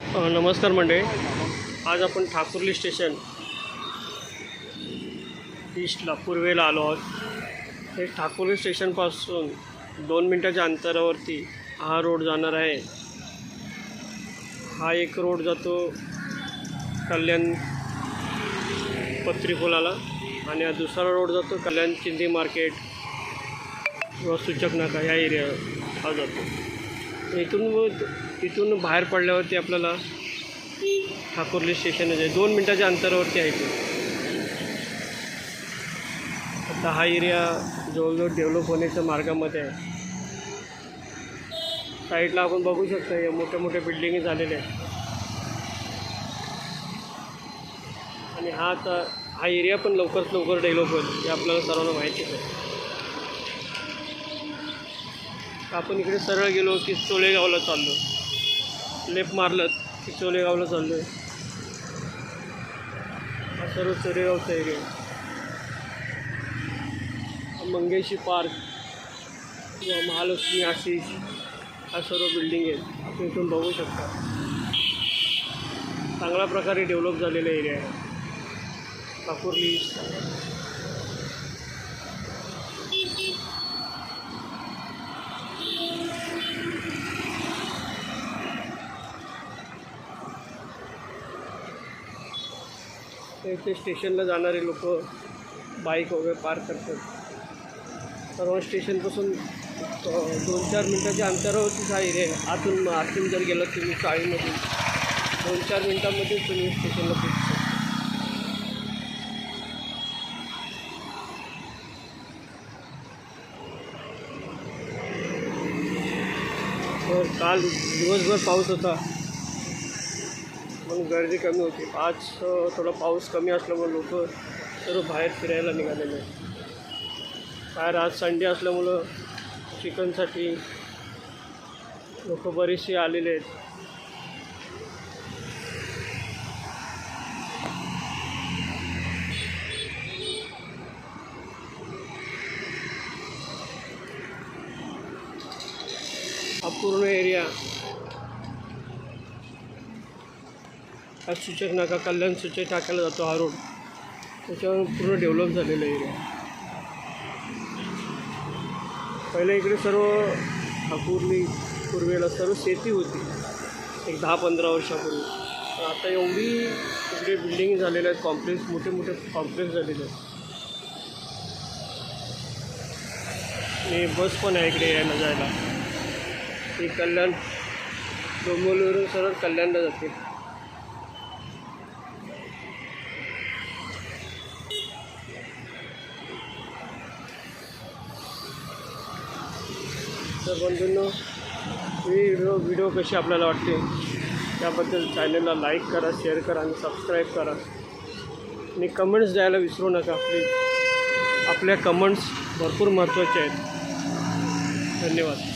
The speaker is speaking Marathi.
नमस्कार मंडळी. आज आपण ठाकुर्ली स्टेशन ईस्टला पूर्वेला आलो आहोत. हे ठाकुर्ली स्टेशनपासून दोन मिनटाच्या अंतरावरती हा रोड जाणार आहे. हा एक रोड जातो कल्याण पत्रीपुलाला आणि हा दुसरा रोड जातो कल्याण चिंदी मार्केट किंवा सूचक नाका ह्या एरिया हा जातो. इथून तिथून बाहेर पडल्यावरती आपल्याला ठाकुर्ली स्टेशन आहे. दोन मिनटाच्या अंतरावरती आहे ते. आता हा एरिया जवळजवळ डेव्हलप होण्याच्या मार्गामध्ये आहे. साईडला आपण बघू शकता या मोठ्या मोठ्या बिल्डिंगी झालेल्या आहेत. आणि हा आता हा एरिया पण लवकरात लवकर डेव्हलप होईल हे आपल्याला सर्वांना माहितीच आहे. आपण इकडे सरळ गेलो की चोलेगावला चाललो. लेफ्ट मारलं की चोलेगावला चाललो आहे हा सर्व चोलेगावचा एरिया मंगेशी पार्क किंवा महालक्ष्मी आशिष हा सर्व बिल्डिंग आहेत. आपण इथून बघू शकता. चांगल्या प्रकारे डेव्हलप झालेला एरिया आहे. ठाकुर्ली तर इथे स्टेशनला जाणारे लोक बाईक वगैरे पार्क करतात. सर्व स्टेशनपासून दोन चार मिनटाच्या अंतरावरतीच हा एरिया आहे आतून आतून जर गेलं तुम्ही चाळीमधून दोन चार मिनटामध्ये तुम्ही स्टेशनला पोहोचू तर काल दिवसभर पाऊस होता. म्हणून गर्दी कमी होती. आज थोडा पाऊस कमी असल्यामुळे लोक सर्व बाहेर फिरायला निघालेले आहेत. बाहेर आज संडे असल्यामुळं चिकनसाठी लोक बरेचसे आलेले आहेत. अपूर्ण पूर्ण एरिया हा सूचक नाका कल्याण सूचक टाकायला जातो हा रोड त्याच्यावर पूर्ण डेव्हलप झालेला एरिया पहिले इकडे सर्व ठाकूरली पूर्वेला सर्व शेती होती. एक दहा पंधरा वर्षापूर्वी. पण आता एवढी इकडे बिल्डिंग झालेल्या आहेत कॉम्प्लेक्स मोठे मोठे कॉम्प्लेक्स झालेले आहेत. आणि बस पण आहे इकडे यायला जायला. ती कल्याण डोंबिवलीवरून सरळ कल्याणला जाते. तर बंधूंनो ही व्हिडिओ व्हिडिओ कशी आपल्याला वाटते त्याबद्दल चॅनलला लाईक करा शेअर करा आणि सबस्क्राईब करा. आणि कमेंट्स द्यायला विसरू नका आपली आपल्या कमेंट्स भरपूर महत्त्वाचे आहेत. धन्यवाद.